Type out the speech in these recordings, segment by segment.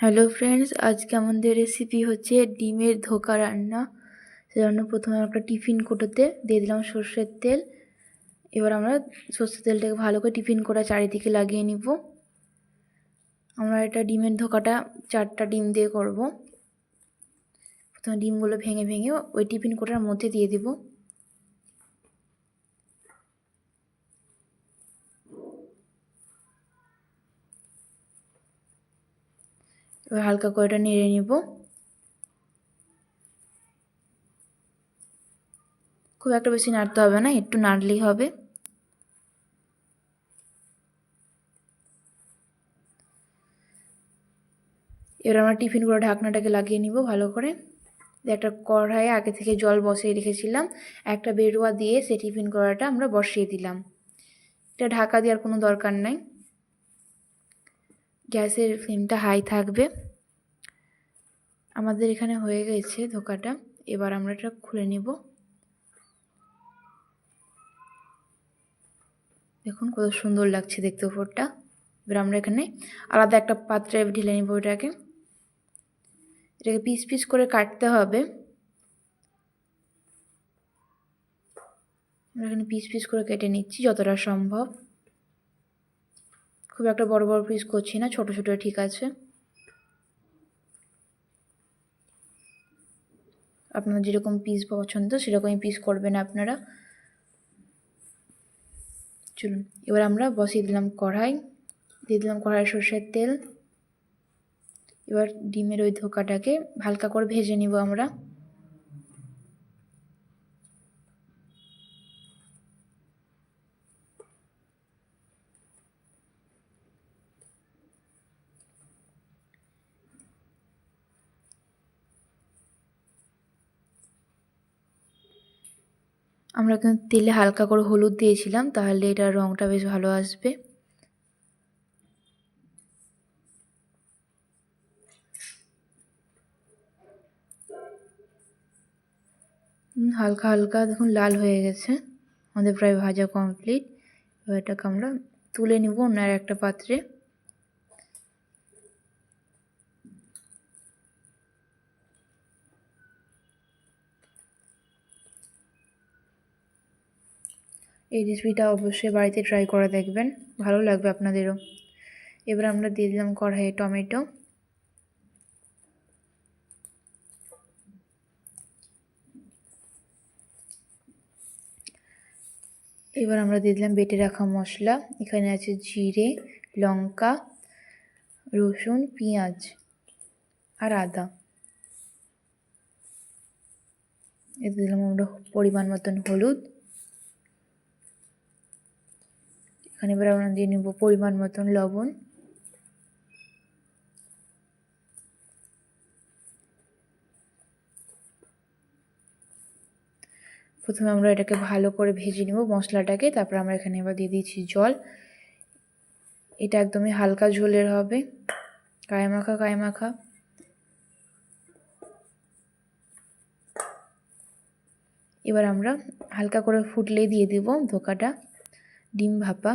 Hello friends, আজকে আমাদের recipe হচ্ছে ডিমের ধোকা রান্না। সেজন্য প্রথমে একটা টিফিন কোটোতে দিয়ে দিলাম সর্ষের তেল। এবার আমরা সর্ষের তেলটাকে ভালো করে টিফিন করে চারিদিকে লাগিয়ে নিব। আমরা এটা ডিমের ধোকাটা চারটা ডিম দিয়ে করব। প্রথমে ডিমগুলো ভেঙে ভেঙে ওই টিফিন কোটার মধ্যে দিয়ে দিব। এবার হালকা করে এটা নেড়ে নিব। খুব একটা বেশি নাড়তে হবে না, একটু নাড়লেই হবে। এবার আমরা টিফিন করে ঢাকনাটাকে লাগিয়ে নিব ভালো করে। একটা কড়াইয়ে আগে থেকে জল বসিয়ে রেখেছিলাম। একটা বেরোয়া দিয়ে সেই টিফিন কড়াটা আমরা বসিয়ে দিলাম। এটা ঢাকা দেওয়ার কোনো দরকার নাই। গ্যাসের ফ্লেমটা হাই থাকবে। আমাদের এখানে হয়ে গেছে ধোকাটা। এবার আমরা এটা খুলে নেব। দেখুন কত সুন্দর লাগছে দেখতে উপরটা। এবার আমরা এখানে আলাদা একটা পাত্রে ঢেলে নেব এটাকে এটাকে পিস পিস করে কাটতে হবে। আমরা এখানে পিস পিস করে কেটে নিচ্ছি যতটা সম্ভব। খুব একটা বড় বড় পিস করছি না, ছোট ছোট ঠিক আছে। আপনার যেরকম পিস পছন্দ, সেরকমই পিস করবেন আপনারা। চলুন, এবার আমরা বসিয়ে দিলাম কড়াই। দিয়ে দিলাম কড়াই সর্ষের তেল। এবার ডিমের ওই ধোকাটাকে হালকা করে ভেজে নিব আমরা। আমরা কিন্তু তেলে হালকা করে হলুদ দিয়েছিলাম, তাহলে এটার রঙটা বেশ ভালো আসবে। হালকা হালকা দেখুন লাল হয়ে গেছে, আমাদের প্রায় ভাজা কমপ্লিট এবার এটাকে আমরা তুলে নিব অন্য একটা পাত্রে। এই রেসিপিটা অবশ্যই বাড়িতে ট্রাই করে দেখবেন। ভালো লাগবে আপনাদেরও। এবার আমরা দিয়ে দিলাম কড়াইয়ে টমেটো। এবার আমরা দিয়ে দিলাম বেটে রাখা মশলা। এখানে আছে জিরে, লঙ্কা, রসুন, পেঁয়াজ আর আদা। এতে দিলাম আমরা পরিমাণ মতন হলুদ। এখানে এবার আমরা দিয়ে নেব পরিমাণ মতন লবণ। প্রথমে আমরা এটাকে ভালো করে ভেজে নেব মশলাটাকে, তারপর আমরা এখানে এবার দিয়ে দিচ্ছি জল। এটা একদমই হালকা ঝোলের হবে। কায়মাখা কায়মাখা এবার আমরা হালকা করে ফুটলে দিয়ে দিব ধোকাটা। ডিম ভাপা।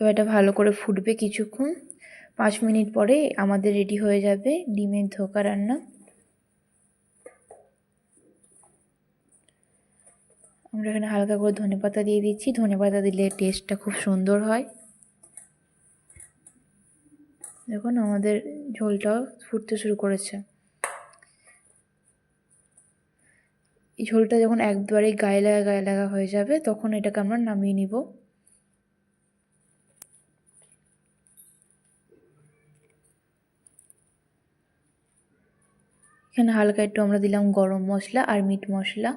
এবার এটা ভালো করে ফুটবে কিছুক্ষণ। পাঁচ মিনিট পরে আমাদের রেডি হয়ে যাবে ডিমের ধোকা রান্না। আমরা এখানে হালকা করে ধনে পাতা দিয়ে দিচ্ছি। ধনে পাতা দিলে টেস্টটা খুব সুন্দর হয়। দেখুন, আমাদের ঝোলটাও ফুটতে শুরু করেছে। এই ঝোলটা যখন একবারে গায়ে লাগা গায়ে লাগা হয়ে যাবে, তখন এটাকে আমরা নামিয়ে নিব। এখানে হালকা একটু আমরা দিলাম গরম মশলা আর মিট মশলা।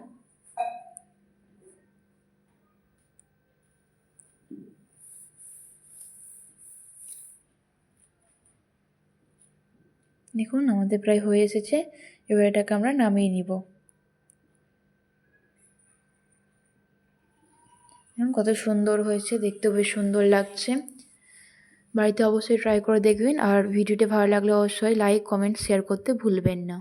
দেখুন, আমাদের প্রায় হয়ে এসেছে। এবার এটাকে আমরা নামিয়ে নিব। কত সুন্দর হয়েছে। দেখতেও বেশ সুন্দর লাগছে। বাড়িতে অবশ্যই ট্রাই করে দেখবেন। আর ভিডিওটি ভালো লাগলে অবশ্যই লাইক কমেন্ট শেয়ার করতে ভুলবেন না।